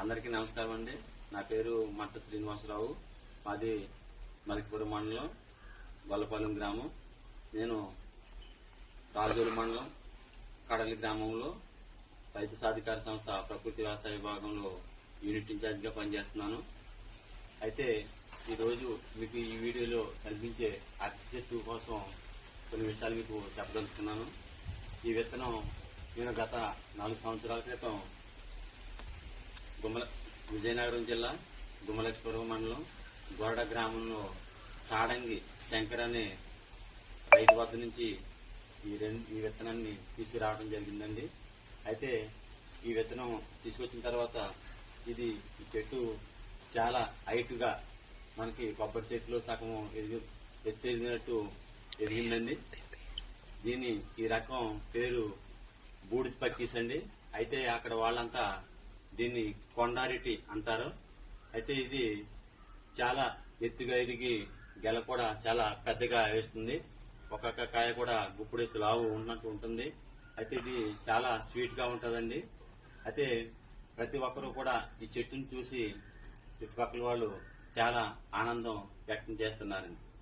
అందరికీ నమస్కారం అండి. నా పేరు మట్ట శ్రీనివాసరావు. మాది మలికిపురం మండలం వల్లపాలెం గ్రామం. నేను రాజూరు మండలం కడలి గ్రామంలో రైతు సాధికార సంస్థ ప్రకృతి వ్యవసాయ విభాగంలో యూనిట్ ఇన్ఛార్జిగా పనిచేస్తున్నాను. అయితే ఈరోజు మీకు ఈ వీడియోలో కనిపించే అరటి కోసం కొన్ని విషయాలు మీకు చెప్పదలుచుకున్నాను. ఈ విత్తనం నేను గత నాలుగు సంవత్సరాల క్రితం గుమ్మల విజయనగరం జిల్లా గుమ్మలక్ష్పురం మండలం గోడ గ్రామంలో తాడంగి శంకర్ అనే రైతు వద్ద నుంచి ఈ రెండు ఈ విత్తనాన్ని తీసుకురావడం జరిగిందండి. అయితే ఈ విత్తనం తీసుకొచ్చిన తర్వాత ఇది చెట్టు చాలా హైట్గా మనకి కొబ్బరి చెట్లు సగం ఎదిగి ఎత్తేసినట్టు ఎదిగిందండి. దీని ఈ రకం పేరు బూడిద పక్కీస్ అండి. అయితే అక్కడ వాళ్ళంతా దీన్ని కొండారెడ్డి అంటారు. అయితే ఇది చాలా ఎత్తుగా ఎదిగి గెల కూడా చాలా పెద్దగా వేస్తుంది. ఒక్కొక్క కాయ కూడా గుప్పుడేసి లావు ఉన్నట్టు ఉంటుంది. అయితే ఇది చాలా స్వీట్గా ఉంటుందండి. అయితే ప్రతి ఒక్కరూ కూడా ఈ చెట్టును చూసి చుట్టుపక్కల వాళ్ళు చాలా ఆనందం వ్యక్తం చేస్తున్నారండి.